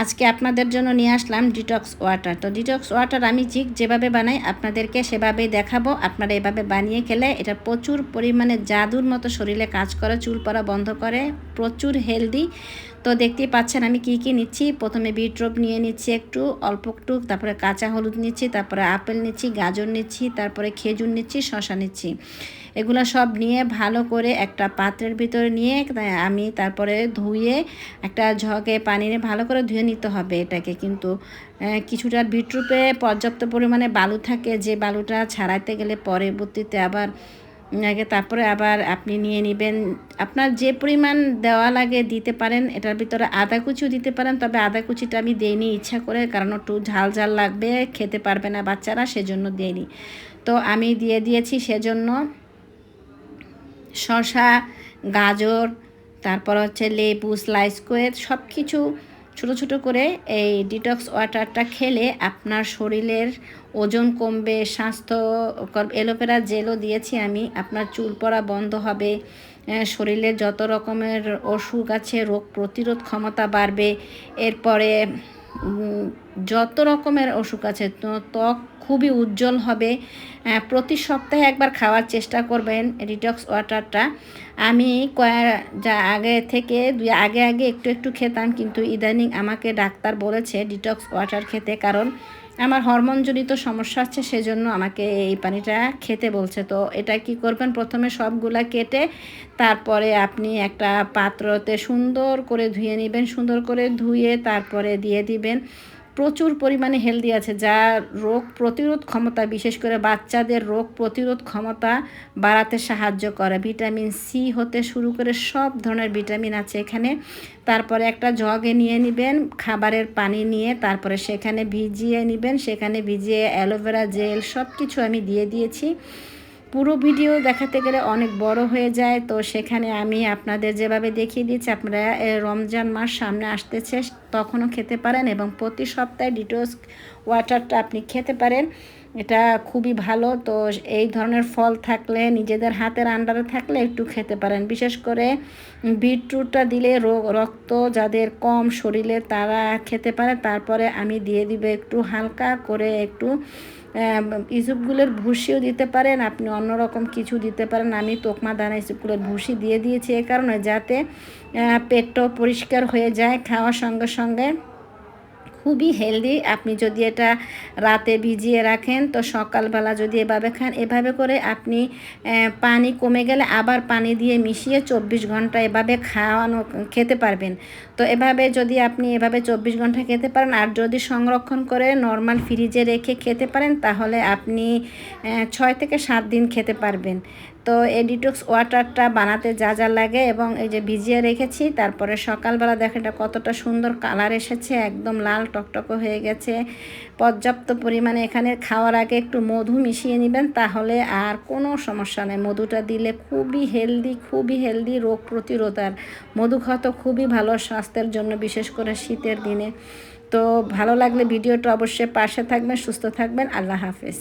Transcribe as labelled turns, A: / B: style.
A: আজকে আপনাদের জন্য নিয়ে আসলাম ডিটক্স ওয়াটার তো ডিটক্স ওয়াটার আমি ঠিক যেভাবে বানাই, আপনাদেরকে সেভাবেই দেখাবো। আপনারা এভাবে বানিয়ে খেলে এটা প্রচুর পরিমাণে জাদুর মতো শরীরে কাজ করে, চুল পরা বন্ধ করে, প্রচুর হেলদি তো দেখতেই পাচ্ছেন আমি কি কি নিচ্ছি। প্রথমে বিটরোপ নিয়ে নিচ্ছি একটু, অল্প একটু, তারপরে কাঁচা হলুদ নিচ্ছি, তারপরে আপেল নিচ্ছি, গাজর নিচ্ছি, তারপরে খেজুর নিচ্ছি শশা নিচ্ছি। এগুলো সব নিয়ে ভালো করে একটা পাত্রের ভিতরে নিয়ে আমি তারপরে ধুয়ে একটা ঝকে পানি নিয়ে ভালো করে ধুয়ে নিতে হবে এটাকে। কিন্তু কিছুটা বিটরুপে পর্যাপ্ত পরিমাণে বালু থাকে, যে বালুটা ছাড়াইতে গেলে পরবর্তীতে আবার আগে তারপরে আবার আপনি নিয়ে নেবেন। আপনার যে পরিমাণ দেওয়া লাগে দিতে পারেন, এটার ভিতরে আদা কুচিও দিতে পারেন, তবে আদা কুচিটা আমি দিইনি ইচ্ছা করে, কারণ একটু ঝাল ঝাল লাগবে, খেতে পারবে না বাচ্চারা, সেজন্য দিইনি। তো আমি দিয়ে দিয়েছি সেজন্য শশা গাজর, তারপর হচ্ছে লেবু, স্লাইস করে সব কিছু ছোটো ছোটো করে এই ডিটক্স ওয়াটারটা খেলে আপনার শরীরের ওজন কমবে স্বাস্থ্য এলোভেরা জেলও দিয়েছি আমি, আপনার চুল পড়া বন্ধ হবে শরীরে যত রকমের অসুখ আছে, রোগ প্রতিরোধ ক্ষমতা বাড়বে, এরপরে যত রকমের অসুখ আছে ত্বক খুবই উজ্জ্বল হবে। প্রতি সপ্তাহে একবার খাওয়ার চেষ্টা করবেন ডিটক্স ওয়াটারটা আমি যা আগে থেকে দুই আগে আগে একটু একটু খেতাম, কিন্তু ইদানিং আমাকে ডাক্তার বলেছে ডিটক্স ওয়াটার খেতে, কারণ আমার হরমোনজনিত সমস্যা আছে, সেজন্য আমাকে এই পানিটা খেতে বলছে। তো এটা কি করবেন? প্রথমে সবগুলা কেটে তারপরে আপনি একটা পাত্রতে সুন্দর করে ধুয়ে নেবেন। সুন্দর করে ধুয়ে তারপরে দিয়ে দিবেন। প্রচুর পরিমাণে হেলদি আছে। যা রোগ প্রতিরোধ ক্ষমতা, বিশেষ করে বাচ্চাদের রোগ প্রতিরোধ ক্ষমতা বাড়াতে সাহায্য করে। ভিটামিন সি হতে শুরু করে সব ধরনের ভিটামিন আছে এখানে। তারপরে একটা জগে নিয়ে নেবেন, খাবারের পানি নিয়ে তারপরে সেখানে ভিজিয়ে নেবেন, সেখানে ভিজিয়ে অ্যালোভেরা জেল সব কিছু আমি দিয়ে দিয়েছি। পুরো ভিডিও দেখাতে গেলে অনেক বড় হয়ে যায়। তো সেখানে আমি আপনাদের যেভাবে দেখিয়ে দিচ্ছি, আপনারা রমজান মাস সামনে আসতেছে, তখনও খেতে পারেন এবং প্রতি সপ্তাহে ডিটোস ওয়াটারটা আপনি খেতে পারেন। এটা খুবই ভালো। তো এই ধরনের ফল থাকলে, নিজেদের হাতের আন্ডারে থাকলে একটু খেতে পারেন। বিশেষ করে বিটরুটটা দিলে রক্ত যাদের কম শরীরে তারা খেতে পারে। তারপরে আমি দিয়ে দিব একটু হালকা করে একটু ইসুপগুলোর ভুসিও দিতে পারেন, আপনি অন্যরকম কিছু দিতে পারেন। আমি তোকমা দানা ইসুপগুলোর ভুসি দিয়ে দিয়েছি এ কারণে, যাতে পেটটাও পরিষ্কার হয়ে যায়, খাওয়ার সঙ্গে সঙ্গে। খুবই হেলদি। আপনি যদি এটা রাতে ভিজিয়ে রাখেন, তো সকালবেলা যদি এভাবে খান, এভাবে করে আপনি পানি কমে গেলে আবার পানি দিয়ে মিশিয়ে চব্বিশ ঘণ্টা এভাবে খাওয়ানো, খেতে পারবেন। তো এভাবে যদি আপনি এভাবে চব্বিশ ঘণ্টা খেতে পারেন, আর যদি সংরক্ষণ করে নর্মাল ফ্রিজে রেখে খেতে পারেন, তাহলে আপনি ছয় থেকে সাত দিন খেতে পারবেন। তো এই ডিটক্স ওয়াটারটা বানাতে যা যা লাগে এবং এই যে ভিজিয়ে রেখেছি, তারপরে সকালবেলা দেখেন এটা কতটা সুন্দর কালার এসেছে, একদম লাল টকটক হয়ে গেছে। পর্যাপ্ত পরিমাণে এখানে খাওয়ার আগে একটু মধু মিশিয়ে নেবেন, তাহলে আর কোনো সমস্যা নেই। মধুটা দিলে খুবই হেলদি খুবই হেলদি রোগ প্রতিরোধ আর মধু খাওয়া তো খুবই ভালো স্বাস্থ্যের জন্য, বিশেষ করে শীতের দিনে। তো ভালো লাগলে ভিডিওটা অবশ্যই পাশে থাকবেন, সুস্থ থাকবেন। আল্লাহ হাফেজ।